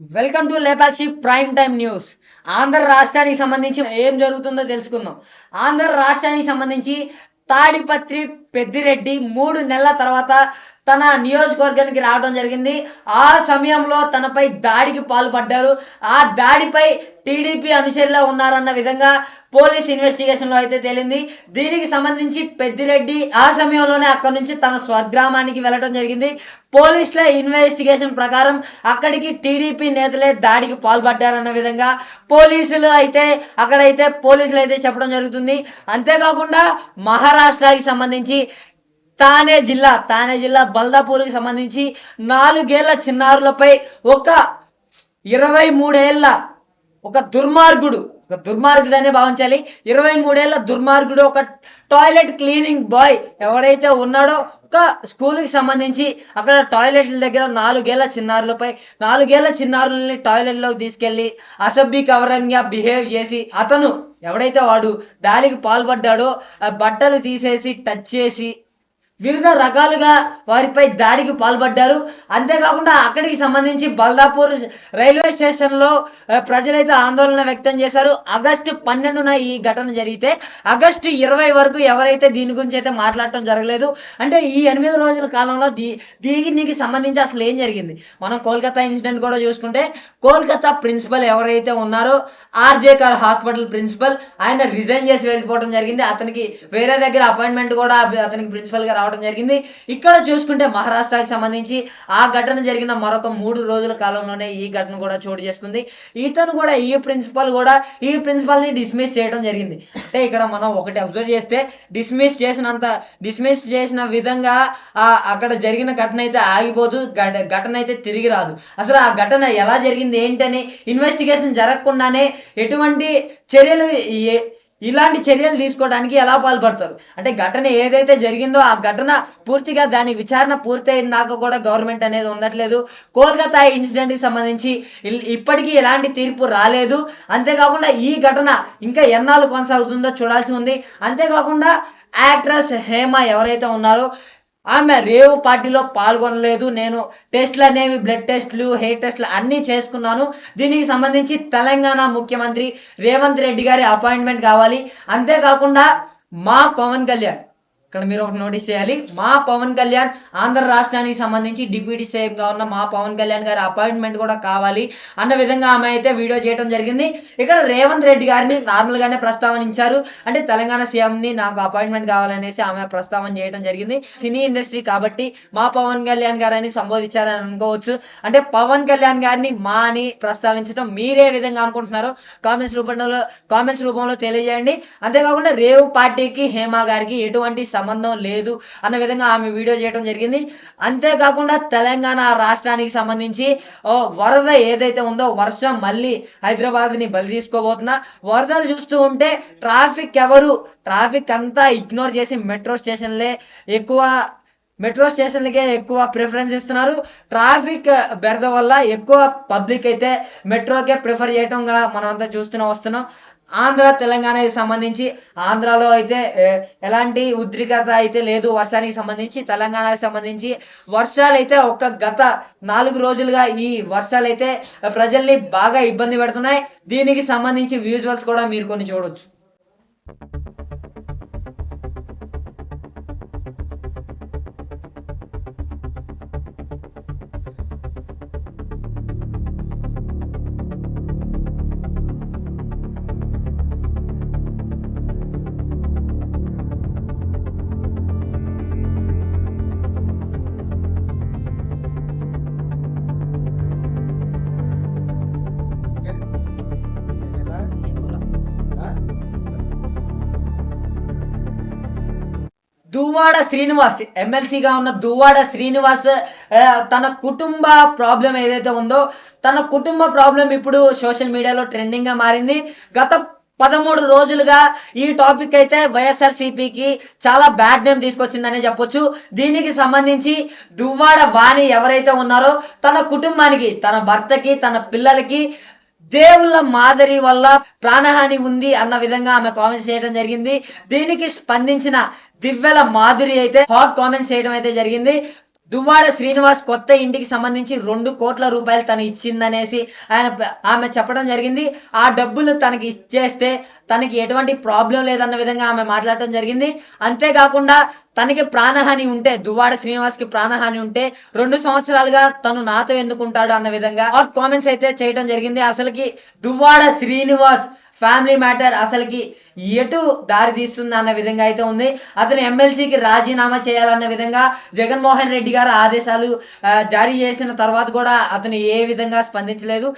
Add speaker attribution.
Speaker 1: Welcome to Lepakshi prime time news Andhra రాష్ట్రానికి సంబంధించి ఏం జరుగుతుందో తెలుసుకుందాం. ఆంధ్ర రాష్ట్రానికి సంబంధించి తాడిపత్రి పెద్దిరెడ్డి మూడు నెలల తర్వాత తన నియోజకవర్గానికి రావడం జరిగింది. ఆ సమయంలో తనపై దాడికి పాల్పడ్డారు. ఆ దాడిపై టీడీపీ అనుచరులు ఉన్నారన్న విధంగా పోలీస్ ఇన్వెస్టిగేషన్లో అయితే తేలింది. దీనికి సంబంధించి పెద్దిరెడ్డి ఆ సమయంలోనే అక్కడి నుంచి తన స్వగ్రామానికి వెళ్ళడం జరిగింది. పోలీసుల ఇన్వెస్టిగేషన్ ప్రకారం అక్కడికి టీడీపీ నేతలే దాడికి పాల్పడ్డారన్న విధంగా పోలీసులు అయితే అక్కడైతే పోలీసులు అయితే చెప్పడం జరుగుతుంది. అంతేకాకుండా మహారాష్ట్రకి సంబంధించి తానే జిల్లా తానే జిల్లా బల్దాపూర్కి సంబంధించి నాలుగేళ్ళ చిన్నారులపై ఒక ఇరవై మూడేళ్ళ ఒక దుర్మార్గుడు ఒక దుర్మార్గుడు భావించాలి. ఇరవై మూడేళ్ళ దుర్మార్గుడు ఒక టాయిలెట్ క్లీనింగ్ బాయ్ ఎవడైతే ఉన్నాడో ఒక స్కూల్కి సంబంధించి అక్కడ టాయిలెట్ల దగ్గర నాలుగేళ్ళ చిన్నారులపై నాలుగేళ్ళ చిన్నారులని టాయిలెట్లోకి తీసుకెళ్ళి అసభ్యకరంగా బిహేవ్ చేసి అతను ఎవడైతే వాడు దాడికి పాల్పడ్డాడో బట్టలు తీసేసి టచ్ చేసి వివిధ రకాలుగా వారిపై దాడికి పాల్పడ్డారు. అంతేకాకుండా అక్కడికి సంబంధించి బల్దాపూర్ రైల్వే స్టేషన్లో ప్రజలైతే ఆందోళన వ్యక్తం చేశారు. ఆగస్టు పన్నెండున ఈ ఘటన జరిగితే ఆగస్టు ఇరవై వరకు ఎవరైతే దీని గురించి అయితే మాట్లాడటం జరగలేదు. అంటే ఈ ఎనిమిది రోజుల కాలంలో దీ దీనికి సంబంధించి అసలు ఏం జరిగింది? మనం కోల్కతా ఇన్సిడెంట్ కూడా చూసుకుంటే కోల్కతా ప్రిన్సిపల్ ఎవరైతే ఉన్నారో ఆర్జేకర్ హాస్పిటల్ ప్రిన్సిపల్ ఆయన రిజైన్ చేసి వెళ్ళిపోవడం జరిగింది. అతనికి వేరే దగ్గర అపాయింట్మెంట్ కూడా అతనికి ప్రిన్సిపల్ రావడం రావడం జరిగింది. ఇక్కడ చూసుకుంటే మహారాష్ట్రకి సంబంధించి ఆ ఘటన జరిగిన మరొక మూడు రోజుల కాలంలోనే ఈ ఘటన కూడా చోటు చేసుకుంది. ఇతను కూడా ఈ ప్రిన్సిపల్ కూడా ఈ ప్రిన్సిపల్ని డిస్మిస్ చేయడం జరిగింది. అంటే ఇక్కడ మనం ఒకటి అబ్జర్వ్ చేస్తే డిస్మిస్ చేసినంత డిస్మిస్ చేసిన విధంగా ఆ అక్కడ జరిగిన ఘటన అయితే ఆగిపోదు. ఘటన అయితే తిరిగి రాదు. అసలు ఆ ఘటన ఎలా జరిగింది ఏంటని ఇన్వెస్టిగేషన్ జరగకుండానే ఎటువంటి చర్యలు ఇలాంటి చర్యలు తీసుకోవడానికి ఎలా పాల్పడతారు? అంటే ఘటన ఏదైతే జరిగిందో ఆ ఘటన పూర్తిగా దాని విచారణ పూర్తయిన దాకా కూడా గవర్నమెంట్ అనేది ఉండట్లేదు. కోల్కతా ఇన్సిడెంట్కి సంబంధించి ఇప్పటికీ ఎలాంటి తీర్పు రాలేదు. అంతేకాకుండా ఈ ఘటన ఇంకా ఎన్నాళ్ళు కొనసాగుతుందో చూడాల్సి ఉంది. అంతేకాకుండా యాక్ట్రెస్ హేమ ఎవరైతే ఉన్నారో ఆమె రేవు పార్టీలో పాల్గొనలేదు. నేను టెస్ట్లు అనేవి బ్లడ్ టెస్ట్లు హెయిర్ టెస్ట్లు అన్నీ చేసుకున్నాను. దీనికి సంబంధించి తెలంగాణ ముఖ్యమంత్రి రేవంత్ రెడ్డి గారి అపాయింట్మెంట్ కావాలి. అంతేకాకుండా మా పవన్ కళ్యాణ్ ఇక్కడ మీరు ఒకటి నోటీస్ చేయాలి. మా పవన్ కళ్యాణ్ ఆంధ్ర రాష్ట్రానికి సంబంధించి డిప్యూటీ గా ఉన్న మా పవన్ కళ్యాణ్ గారి అపాయింట్మెంట్ కూడా కావాలి. అన్న విధంగా ఆమె అయితే వీడియో చేయడం జరిగింది. ఇక్కడ రేవంత్ రెడ్డి గారిని నార్మల్ గానే ప్రస్తావనించారు. అంటే తెలంగాణ సీఎం ని నాకు అపాయింట్మెంట్ కావాలనేసి ఆమె ప్రస్తావన చేయడం జరిగింది. సినీ ఇండస్ట్రీ కాబట్టి మా పవన్ కళ్యాణ్ గారని సంబోధించారని అనుకోవచ్చు. అంటే పవన్ కళ్యాణ్ గారిని మా అని ప్రస్తావించడం మీరే విధంగా అనుకుంటున్నారో కామెంట్స్ రూపంలో కామెంట్స్ రూపంలో తెలియజేయండి. అంతేకాకుండా రేవు పార్టీకి హేమ గారికి ఎటువంటి సంబంధం లేదు అన్న విధంగా ఆమె వీడియో చేయడం జరిగింది. అంతేకాకుండా తెలంగాణ రాష్ట్రానికి సంబంధించి ఓ వరద ఏదైతే ఉందో వర్షం మళ్ళీ హైదరాబాద్ని బలి తీసుకోబోతున్నా వరదలు చూస్తూ ఉంటే ట్రాఫిక్ ఎవరు? ట్రాఫిక్ అంతా ఇగ్నోర్ చేసి మెట్రో స్టేషన్లే ఎక్కువ మెట్రో స్టేషన్లకే ఎక్కువ ప్రిఫరెన్స్ ఇస్తున్నారు. ట్రాఫిక్ బెరద వల్ల ఎక్కువ పబ్లిక్ అయితే మెట్రోకే ప్రిఫర్ చేయటంగా మనం అంతా చూస్తూనే వస్తున్నాం. ఆంధ్ర తెలంగాణకి సంబంధించి ఆంధ్రాలో అయితే ఎలాంటి ఉద్రిక్తత అయితే లేదు వర్షానికి సంబంధించి తెలంగాణకి సంబంధించి. వర్షాలు అయితే ఒక గత నాలుగు రోజులుగా ఈ వర్షాలు అయితే ప్రజల్ని బాగా ఇబ్బంది పెడుతున్నాయి. దీనికి సంబంధించి విజువల్స్ కూడా మీరు కొన్ని చూడొచ్చు. దువ్వాడ శ్రీనివాస్ ఎమ్మెల్సీగా ఉన్న దువ్వాడ శ్రీనివాస్ తన కుటుంబ ప్రాబ్లం ఏదైతే ఉందో తన కుటుంబ ప్రాబ్లం ఇప్పుడు సోషల్ మీడియాలో ట్రెండింగ్గా మారింది. గత పదమూడు రోజులుగా ఈ టాపిక్ అయితే వైఎస్ఆర్ సిపికి చాలా బ్యాడ్ నేమ్ తీసుకొచ్చిందనే చెప్పొచ్చు. దీనికి సంబంధించి దువ్వాడ వాణి ఎవరైతే ఉన్నారో తన కుటుంబానికి తన భర్తకి తన పిల్లలకి దేవుళ్ళ మాదిరి వల్ల ప్రాణహాని ఉంది అన్న విధంగా ఆమె కామెంట్స్ చేయడం జరిగింది. దీనికి స్పందించిన దివ్యల మాధురి అయితే హాట్ కామెంట్స్ చేయడం అయితే జరిగింది. దువ్వాడ శ్రీనివాస్ కొత్త ఇంటికి సంబంధించి రెండు కోట్ల రూపాయలు తను ఇచ్చిందనేసి ఆయన ఆమె చెప్పడం జరిగింది. ఆ డబ్బులు తనకి ఇచ్చేస్తే తనకి ఎటువంటి ప్రాబ్లం లేదన్న విధంగా ఆమె మాట్లాడటం జరిగింది. అంతేకాకుండా తనకి ప్రాణహాని ఉంటే దువ్వాడ శ్రీనివాస్కి ప్రాణహాని ఉంటే రెండు సంవత్సరాలుగా తను నాతో ఎందుకుంటాడు అన్న విధంగా కామెంట్స్ అయితే చేయడం జరిగింది. అసలుకి దువ్వాడ శ్రీనివాస్ ఫ్యామిలీ మ్యాటర్ అసలుకి ఎటు దారి తీస్తుంది అన్న విధంగా అయితే ఉంది. అతను ఎమ్మెల్సీకి రాజీనామా చేయాలన్న విధంగా జగన్మోహన్ రెడ్డి గారు ఆదేశాలు జారీ చేసిన తర్వాత కూడా అతను ఏ విధంగా స్పందించలేదు.